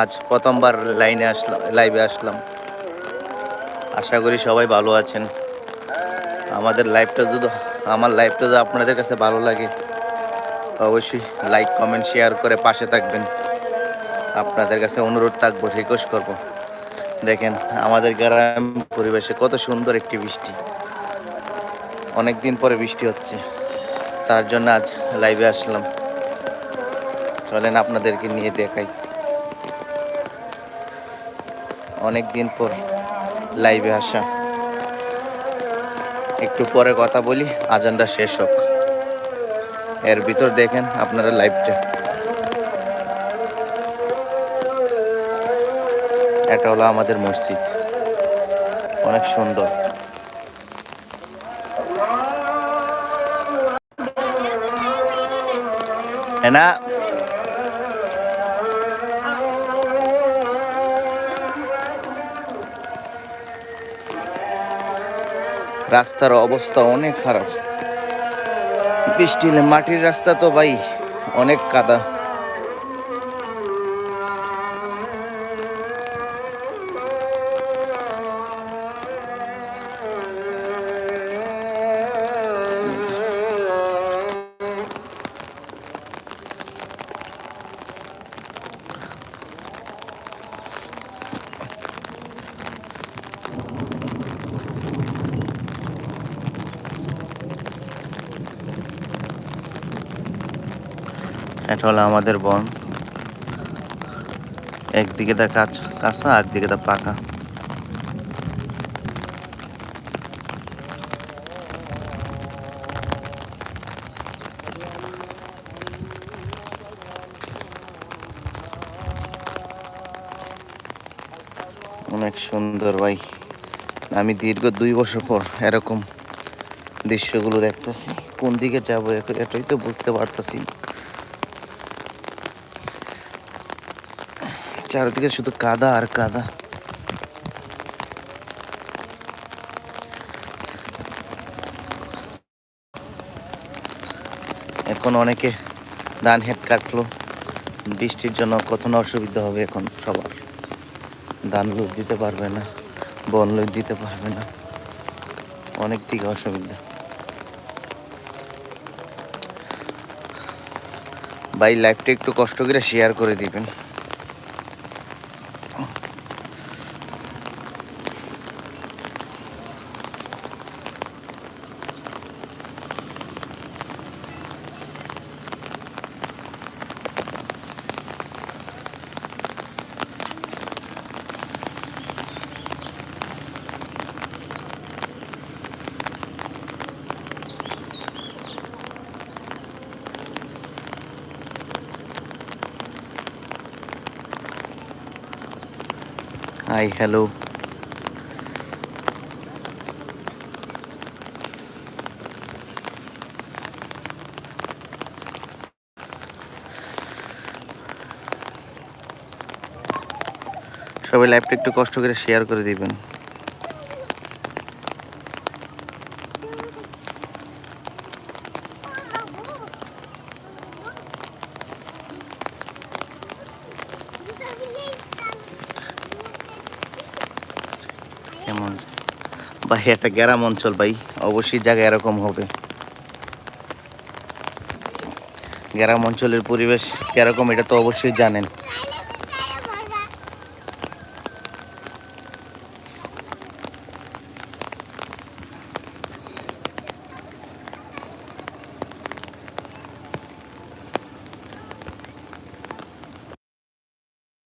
আজ প্রথমবার লাইনে আসলাম লাইভে আসলাম। আশা করি সবাই ভালো আছেন। আমাদের লাইভটা যদি, আমার লাইভটা যদি আপনাদের কাছে ভালো লাগে, অবশ্যই লাইক কমেন্ট শেয়ার করে পাশে থাকবেন। আপনাদের কাছে অনুরোধ থাকব রিকোয়েস্ট করব। দেখেন, আমাদের গ্রাম পরিবেশে কত সুন্দর একটি বৃষ্টি। অনেক দিন পরে বৃষ্টি হচ্ছে। তার জন্য আজ লাইভে আসলাম। চলেন আপনাদেরকে নিয়ে দেখাই। অনেক দিন পর লাইভে আসা। একটু পরে কথা বলি, আজানটা শেষ হোক। এর ভিতর দেখেন আপনারা লাইভটা এটা হলো আমাদের মসজিদ। অনেক সুন্দর। না রাস্তার অবস্থা অনেক খারাপ। বৃষ্টি মাটির রাস্তা তো ভাই অনেক কাদা। এটা হলো আমাদের বন। একদিকে তা কাঁচ একদিকে তা পাকা। অনেক সুন্দর ভাই। আমি দীর্ঘ দুই বছর পর এরকম দৃশ্যগুলো দেখতেছি। কোন দিকে যাব এটাই তো বুঝতে পারতাছি চারিদিকে শুধু কাদা আর কাদা। এখন অনেকে ধান হেট কাটলো। বৃষ্টির জন্য কত না অসুবিধা হবে এখন সবার। ধান লুট দিতে পারবে না, বন লুট দিতে পারবে না। অনেক দিকে অসুবিধা। ভাই লাইফটা একটু কষ্ট করে শেয়ার করে দিবেন। হাই হ্যালো সবাই লাইভটা একটু কষ্ট করে শেয়ার করে দিবেন। কেমন ভাই, একটা গ্রাম অঞ্চল, ভাই। অবশ্যই জায়গা এরকম হবে। গ্রাম অঞ্চলের পরিবেশ কীরকম, এটা তো অবশ্যই জানেন।